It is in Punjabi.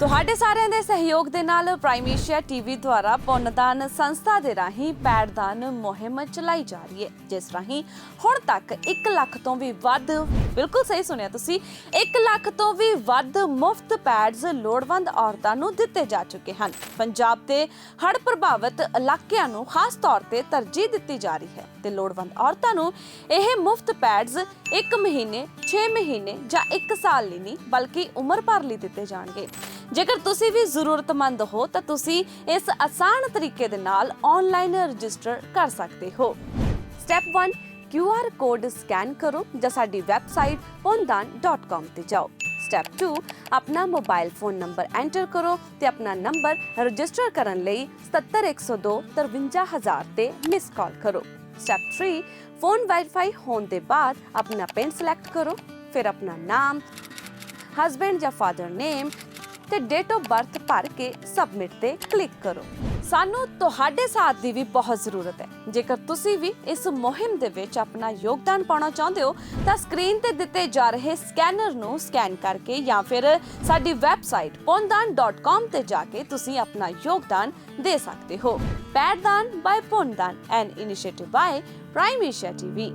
ਤੁਹਾਡੇ ਸਾਰਿਆਂ ਦੇ ਸਹਿਯੋਗ ਦੇ ਨਾਲ ਪ੍ਰਾਈਮ ਏਸ਼ੀਆ ਟੀਵੀ ਦੁਆਰਾ ਪੁੰਨਦਾਨ ਸੰਸਥਾ ਦੇ ਰਾਹੀਂ ਪੈੜਦਾਨ ਮੁਹਿੰਮ ਚਲਾਈ ਜਾ ਰਹੀ ਹੈ, ਜਿਸ ਰਾਹੀਂ ਹੁਣ ਤੱਕ 1 ਲੱਖ ਤੋਂ ਵੀ ਵੱਧ, ਬਿਲਕੁਲ ਸਹੀ ਸੁਣਿਆ ਤੁਸੀਂ 1 ਲੱਖ ਤੋਂ ਵੀ ਵੱਧ ਮੁਫਤ ਪੈਡਸ ਲੋੜਵੰਦ ਔਰਤਾਂ ਨੂੰ ਦਿੱਤੇ ਜਾ ਚੁੱਕੇ ਹਨ। ਪੰਜਾਬ ਦੇ ਹੜ੍ਹ ਪ੍ਰਭਾਵਿਤ ਇਲਾਕਿਆਂ ਨੂੰ ਖਾਸ ਤੌਰ ਤੇ ਤਰਜੀਹ ਦਿੱਤੀ ਜਾ ਰਹੀ ਹੈ ਤੇ ਲੋੜਵੰਦ ਔਰਤਾਂ ਨੂੰ ਇਹ ਮੁਫਤ ਪੈਡਸ 1 ਮਹੀਨੇ 6 ਮਹੀਨੇ ਜਾਂ 1 ਸਾਲ ਲਈ ਨਹੀਂ, ਬਲਕਿ ਉਮਰ ਭਰ ਲਈ ਦਿੱਤੇ ਜਾਣਗੇ। ਜੇਕਰ ਤੁਸੀਂ ਵੀ ਜ਼ਰੂਰਤਮੰਦ ਹੋ, ਤਾਂ ਤੁਸੀਂ ਇਸ ਆਸਾਨ ਤਰੀਕੇ ਦੇ ਨਾਲ ਆਨਲਾਈਨ ਰਜਿਸਟਰ ਕਰ ਸਕਦੇ ਹੋ। ਸਟੈਪ 1 QR ਕੋਡ ਸਕੈਨ ਕਰੋ ਜਾਂ ਸਾਡੀ ਵੈਬਸਾਈਟ pondan.com ਤੇ ਜਾਓ। ਸਟੈਪ 2 ਆਪਣਾ ਮੋਬਾਈਲ ਫੋਨ ਨੰਬਰ ਐਂਟਰ ਕਰੋ ਤੇ ਆਪਣਾ ਨੰਬਰ ਰਜਿਸਟਰ ਕਰਨ ਲਈ 77102 ਤੇ ਮਿਸ ਕਾਲ ਕਰੋ। ਸਟੈਪ 3 ਫੋਨ ਵੈਰੀਫਾਈ ਹੋਣ ਦੇ ਬਾਅਦ ਆਪਣਾ ਪਿੰਨ ਸਿਲੈਕਟ ਕਰੋ, ਫਿਰ ਆਪਣਾ ਨਾਮ ਹਸਬੈਂਡ ਜਾਂ ਫਾਦਰ ਨੇਮ ਤੇ ਡੇਟ ਆਫ ਬਰਥ ਭਰ ਕੇ ਸਬਮਿਟ ਤੇ ਕਲਿੱਕ ਕਰੋ। ਸਾਨੂੰ ਤੁਹਾਡੇ ਸਾਥ ਦੀ ਵੀ ਬਹੁਤ ਜ਼ਰੂਰਤ ਹੈ। ਜੇਕਰ ਤੁਸੀਂ ਵੀ ਇਸ ਮੁਹਿੰਮ ਦੇ ਵਿੱਚ ਆਪਣਾ ਯੋਗਦਾਨ ਪਾਉਣਾ ਚਾਹੁੰਦੇ ਹੋ, ਤਾਂ ਸਕਰੀਨ ਤੇ ਦਿੱਤੇ ਜਾ ਰਹੇ ਸਕੈਨਰ ਨੂੰ ਸਕੈਨ ਕਰਕੇ ਜਾਂ ਫਿਰ ਸਾਡੀ ਵੈਬਸਾਈਟ pondan.com ਤੇ ਜਾ ਕੇ ਤੁਸੀਂ ਆਪਣਾ ਯੋਗਦਾਨ ਦੇ ਸਕਦੇ ਹੋ। ਪੈਰਦਾਨ by ਪੌਂਦਾਨ an initiative by Prime Asia TV